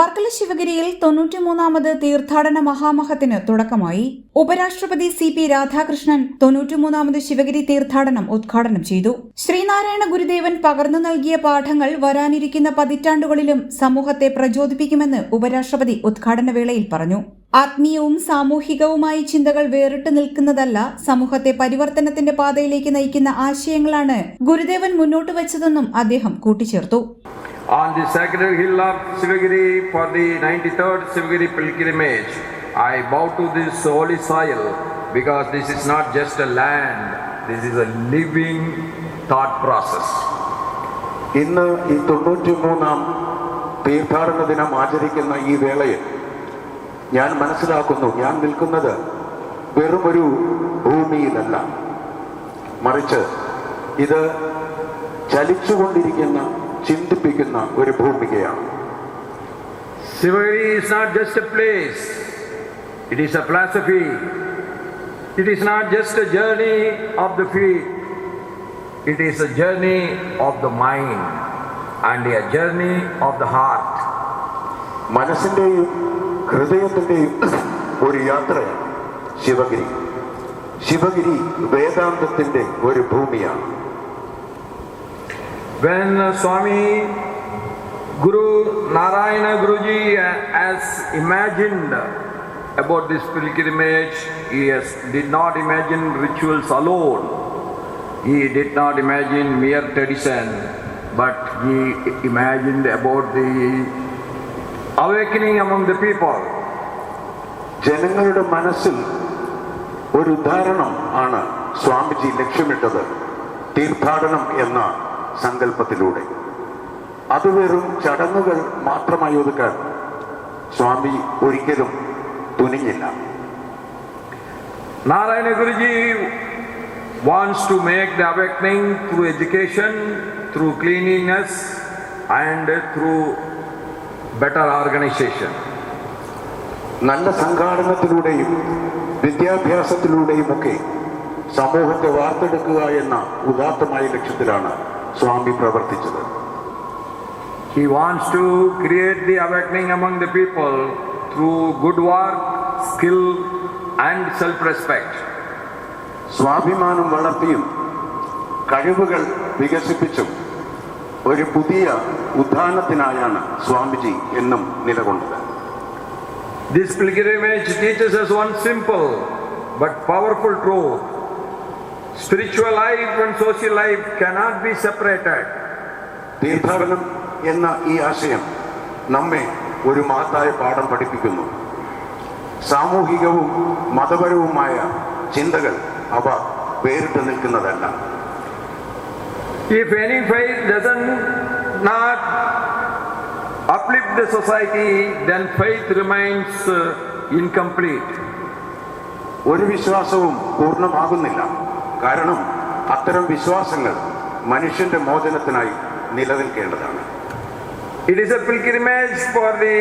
വർക്കല ശിവഗിരിയിൽ തൊണ്ണൂറ്റിമൂന്നാമത് തീർത്ഥാടന മഹാമഹത്തിന് തുടക്കമായി. ഉപരാഷ്ട്രപതി സി പി രാധാകൃഷ്ണൻ തൊണ്ണൂറ്റിമൂന്നാമത് ശിവഗിരി തീർത്ഥാടനം ഉദ്ഘാടനം ചെയ്തു. ശ്രീനാരായണ ഗുരുദേവൻ പകർന്നു നൽകിയ പാഠങ്ങൾ വരാനിരിക്കുന്ന പതിറ്റാണ്ടുകളിലും സമൂഹത്തെ പ്രചോദിപ്പിക്കുമെന്ന് ഉപരാഷ്ട്രപതി ഉദ്ഘാടന വേളയിൽ പറഞ്ഞു. ആത്മീയവും സാമൂഹികവുമായ ചിന്തകൾ വേറിട്ട് നിൽക്കുന്നതല്ല സമൂഹത്തെ പരിവർത്തനത്തിന്റെ പാതയിലേക്ക് നയിക്കുന്ന ആശയങ്ങളാണ് ഗുരുദേവൻ മുന്നോട്ട് വച്ചതെന്നും അദ്ദേഹം കൂട്ടിച്ചേർത്തു. On the sacred hill of Sivagiri for the 93rd Sivagiri pilgrimage, I bow to this holy soil because this is not just a land, this is a living thought process. ഇന്ന് ഈ തൊണ്ണൂറ്റി മൂന്നാം തീർത്ഥാടന ദിനം ആചരിക്കുന്ന ഈ വേളയിൽ ഞാൻ മനസ്സിലാക്കുന്നു ഞാൻ നിൽക്കുന്നത് വെറുമൊരു ഭൂമിയിലല്ല മറിച്ച് ഇത് ചലിച്ചുകൊണ്ടിരിക്കുന്ന ചിന്തിപ്പിക്കുന്ന ഒരു ഭൂമികയാണ് Sivagiri is not just a place, it is a philosophy. It is not just a journey of the feet, it is a journey of the mind and a journey of the heart. മനസ്സിന്റെയും ഹൃദയത്തിന്റെയും ഒരു യാത്രയാണ് ശിവഗിരി ശിവഗിരി വേദാന്തത്തിന്റെ ഒരു ഭൂമിയാണ് When uh, Swami Guru Narayana Guruji uh, has imagined about this pilgrimage, he has, did not imagine rituals alone. He did not imagine mere tradition, but he imagined about the awakening among the people. ജനങ്ങളുടെ മനസ്സിൽ ഒരു ഉദാഹരണം ആണ് സ്വാമിജി ലക്ഷ്യമിട്ടത് തീർത്ഥാടനം എന്ന സങ്കല്പത്തിലൂടെ അത് വെറും ചടങ്ങുകൾ മാത്രമായി ഒതുക്കാൻ സ്വാമി ഒരിക്കലും തുനിഞ്ഞില്ല Narayana Guruji wants to make the awakening through education, through cleanliness, and through better organization. നല്ല സംഘാടനത്തിലൂടെയും വിദ്യാഭ്യാസത്തിലൂടെയും ഒക്കെ സമൂഹത്തെ വാർത്തെടുക്കുക എന്ന ഉദാത്തമായ ലക്ഷ്യത്തിലാണ് സ്വാമി പ്രവർത്തിച്ചത് He wants to create the awakening among the people through good work, skill, and self respect. സ്വാഭിമാനം വളർത്തിയും കഴിവുകൾ വികസിപ്പിച്ചും ഒരു പുതിയ ഉദ്ധാനത്തിനായാണ് സ്വാമിജി എന്നും നിലകൊണ്ടത് This pilgrimage teaches us one simple but powerful truth spiritual life and social life cannot be separated. തീർത്ഥാടനം എന്ന ഈ ആശയം നമ്മെ ഒരു മഹത്തായ പാഠം പഠിപ്പിക്കുന്നു സാമൂഹികവും മതപരവുമായ ചിന്തകൾ അവ വേറിട്ട് നിൽക്കുന്നതല്ല If any faith doesn't not uplift the society, then faith remains uh, incomplete. ഒരു വിശ്വാസവും പൂർണമാകുന്നില്ല കാരണം അത്തരം വിശ്വാസങ്ങൾ മനുഷ്യന്റെ മോചനത്തിനായി നിലനിൽക്കേണ്ടതാണ്. It is a pilgrimage for the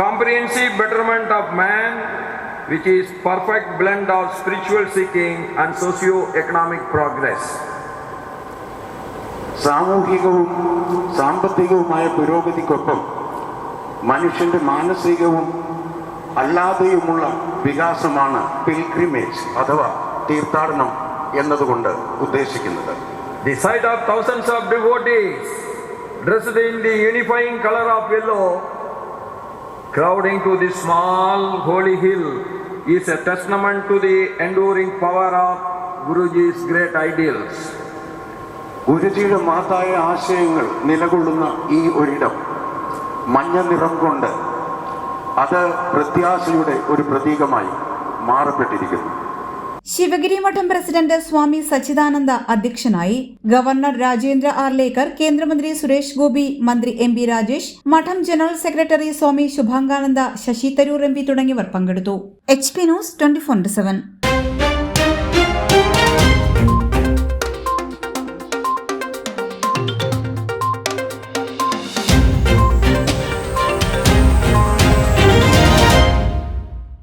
comprehensive betterment of man which is perfect blend of spiritual seeking and socio economic progress സാമൂഹികവും സാമ്പത്തികവുമായ പുരോഗതിക്കൊപ്പം മനുഷ്യന്റെ മാനസികവും അല്ലാതെയുമുള്ള വികാസമാണ് പിൽഗ്രിമേജ് അഥവാ തീർത്ഥാടനം എന്നതുകൊണ്ട് ഉദ്ദേശിക്കുന്നത് The sight of thousands of devotees dressed in the unifying color of yellow crowding to this small holy hill is a testament to the enduring power of Guruji's great ideals. ഗുരുജിയുടെ മഹത്തായ ആശയങ്ങൾ നിലകൊള്ളുന്ന ഈ ഒരിടം മഞ്ഞ നിറം കൊണ്ട് അത് പ്രത്യാശയുടെ ഒരു പ്രതീകമായി മാറപ്പെട്ടിരിക്കുന്നു ശിവഗിരി മഠം പ്രസിഡന്റ് സ്വാമി സച്ചിദാനന്ദ അധ്യക്ഷനായി ഗവർണർ രാജേന്ദ്ര ആർലേക്കർ കേന്ദ്രമന്ത്രി സുരേഷ് ഗോപി മന്ത്രി എം പി രാജേഷ് മഠം general secretary Swami Shubhangananda Shashi Tharoor M P തുടങ്ങിയവർ പങ്കെടുത്തു. H P news twenty four seven.